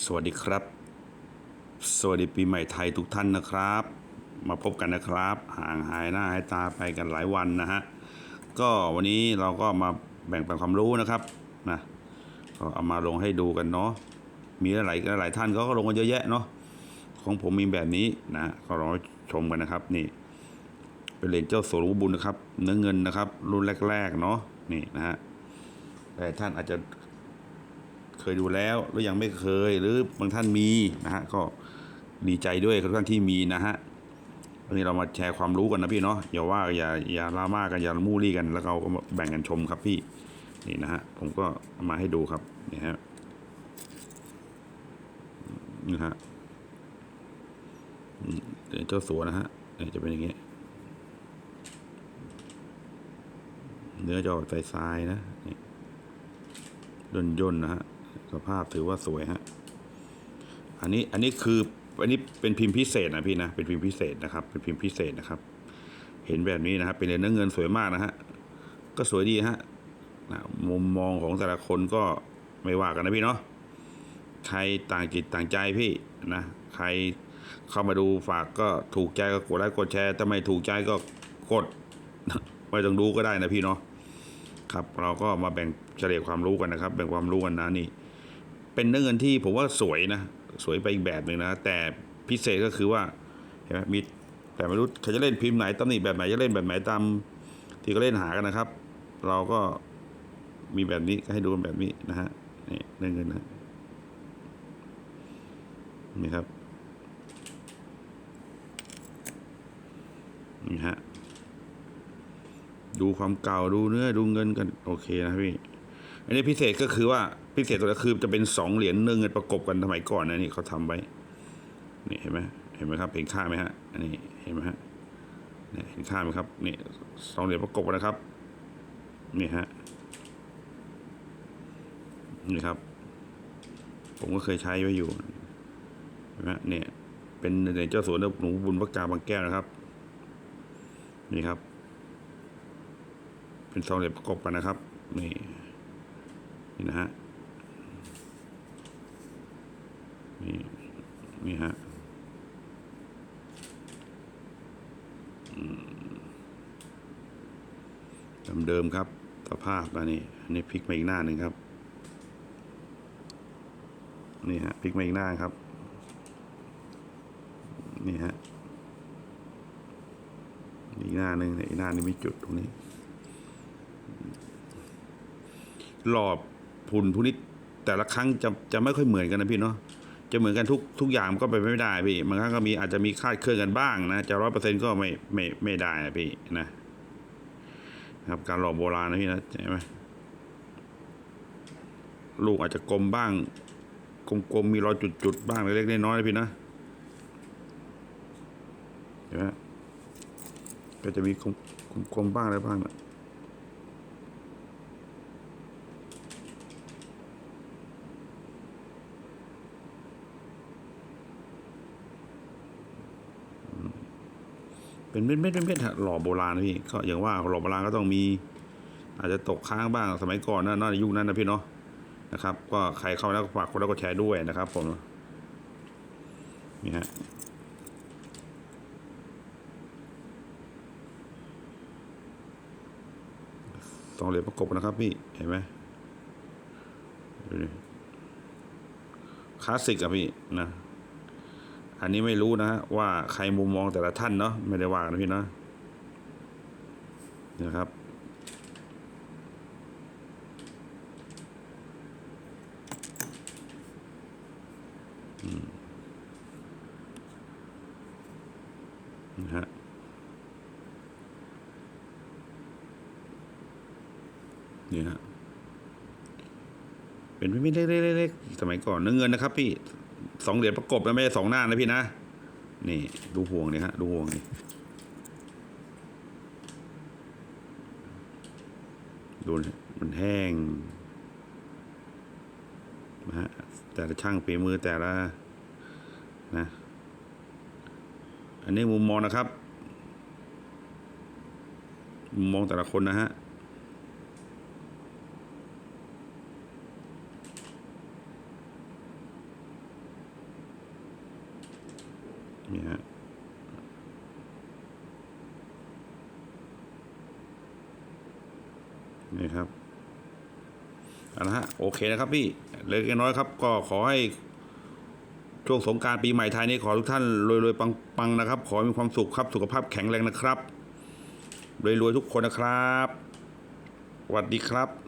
สวัสดีครับ สวัสดีปีใหม่ไทยทุกท่านนะครับ มาพบกันนะครับ ห่างหายหน้าหายตาไปกันหลายวันนะฮะก็วันนี้เราก็มาแบ่งปันความรู้นะครับนะก็เอามาลงให้ดูกันเนาะมีหลายหลายท่านเขาก็ลงกันเยอะแยะเนาะของผมมีแบบนี้นะก็ลองชมกันนะครับนี่ เป็นเลนเจ้าสวนบุญนะครับ เนื้อเงินนะครับ รุ่นแรกๆเนาะนี่นะฮะแต่ท่านอาจจะ เคยดูแล้วหรือยังไม่เคย หรือบางท่านมีนะฮะก็ดีใจด้วยทุกท่านที่มีนะฮะวันนี้เรามาแชร์ความรู้กันนะพี่เนาะอย่าว่าอย่าอย่าลามากันอย่ามู่รี่กัน แล้วเราก็มาแบ่งกันชมครับพี่นี่นะฮะผมก็มาให้ดูครับนี่ฮะนี่ฮะเจ้าสัวนะฮะเนี่ยจะเป็นอย่างเงี้ยเนื้อจะออกใสๆนะนี่ย่นย่นๆนะฮะ สภาพถือว่าสวยฮะ อันนี้อันนี้คืออันนี้เป็นพิมพ์พิเศษนะพี่นะ เป็นพิมพ์พิเศษนะครับ เป็นพิมพ์พิเศษนะครับ เห็นแบบนี้นะครับ เป็นเหรียญเนื้อเงินสวยมากนะฮะ ก็สวยดีฮะนะมุมมองของแต่ละคนก็ไม่ว่ากันนะพี่เนาะ ใครต่างจิตต่างใจพี่นะ ใครเข้ามาดูฝากก็ถูกใจก็กดไลค์กดแชร์ถ้าไม่ถูกใจก็กดไม่ต้องดูก็ได้นะพี่เนาะครับเราก็มาแบ่งเฉลี่ยความรู้กันนะครับ แบ่งความรู้กันนะนี่ เป็นเนื้อเงินที่ผมว่าสวยนะ สวยไปอีกแบบหนึ่งนะ แต่พิเศษก็คือว่าเห็นไหมมีแต่ไม่รู้เขาจะเล่นพิมพ์ไหนตำหนิแบบไหนจะเล่นแบบไหนตามที่เขาเล่นหากันนะครับ เราก็มีแบบนี้ก็ให้ดูกันแบบนี้นะฮะนี่เนื้อเงินนะนี่ครับนี่ฮะดูความเก่าดูเนื้อดูเงินกัน โอเคนะพี่ อันนี้พิเศษก็คือว่าพิเศษตัวก็คือจะเป็นสองเหรียญเนื้อเงินประกบกันสมัยก่อนนะนี่เขาทำไว้นี่เห็นไหมเห็นไหมครับเห็นค่าไหมฮะอันนี้เห็นไหมฮะเนี่ยเห็นค่าไหมครับนี่สองเหรียญประกบกันนะครับนี่ฮะนี่ครับ ผมก็เคยใช้ไว้อยู่เห็นไหมเนี่ยเป็นเหรียญเจ้าสัวหนูบุญพระกาบางแก้วนะครับ นี่ครับ เป็นสองเหลี่ยมประกบกันนะครับนี่ นี่นะฮะนี่นี่ฮะอืมเดิมครับสภาพอันนี้อันนี้พลิกมาอีกหน้าหนึ่งครับนี่ฮะพลิกมาอีกหน้าครับนี่ฮะอีกหน้าหนึ่งนี่ยอีกหน้านี้มีจุดตรงนี้หลอบ พุนพวกนี้แต่ละครั้งจะจะไม่ค่อยเหมือนกันนะพี่เนาะจะเหมือนกันทุกทุกอย่างมันก็ไปไม่ได้พี่บางครั้งก็มีอาจจะมีคาดเคลื่อนกันบ้างนะจะร้อยเปอร์เซ็นต์ก็ไม่ไม่ไม่ได้นะพี่นะครับการหล่อโบราณนะพี่นะใช่ไหมลูกอาจจะกลมบ้าง กลมๆมีรอยจุดๆบ้างเล็กๆน้อยๆนะพี่นะเห็นไหมก็จะมีกลมๆบ้างอะไรบ้างนะ เป็นเม็ดเม็ดเม็ดหล่อโบราณนะพี่ก็อย่างว่าหล่อโบราณก็ต้องมี อาจจะตกค้างบ้างสมัยก่อนนะน่าจะยุคนั้นนะพี่เนาะนะครับ ก็ใครเข้าแล้วก็ฝากคนแล้วก็แชร์ด้วยนะครับ ผมนี่ฮะสองเหรียญประกบนะครับพี่เห็นไหมคลาสสิกอะพี่นะ อันนี้ไม่รู้นะฮะว่าใครมุมมองแต่ละท่านเนาะไม่ได้ว่านะพี่เนาะนะครับ นะฮะนี่ฮะเป็นไม่เล็กๆๆๆสมัยก่อนเนื้อเงินนะครับพี่ สองเหรียญประกบนะไม่ใช่สองหน้านะพี่นะ นี่ดูห่วงเนี่ยฮะดูห่วงนี่ดูมันแห้งนะฮะแต่ละช่างฝีมือแต่ละนะ อันนี้มุมมองนะครับ มุมมองแต่ละคนนะฮะ นี่ฮะนี่ครับเอาละฮะโอเคนะครับพี่เล็กน้อยครับ ก็ขอให้ช่วงสงการปีใหม่ไทยนี้ขอทุกท่านรวยๆปังๆนะครับ ขอให้มีความสุขครับ สุขภาพแข็งแรงนะครับรวยๆทุกคนนะครับสวัสดีครับ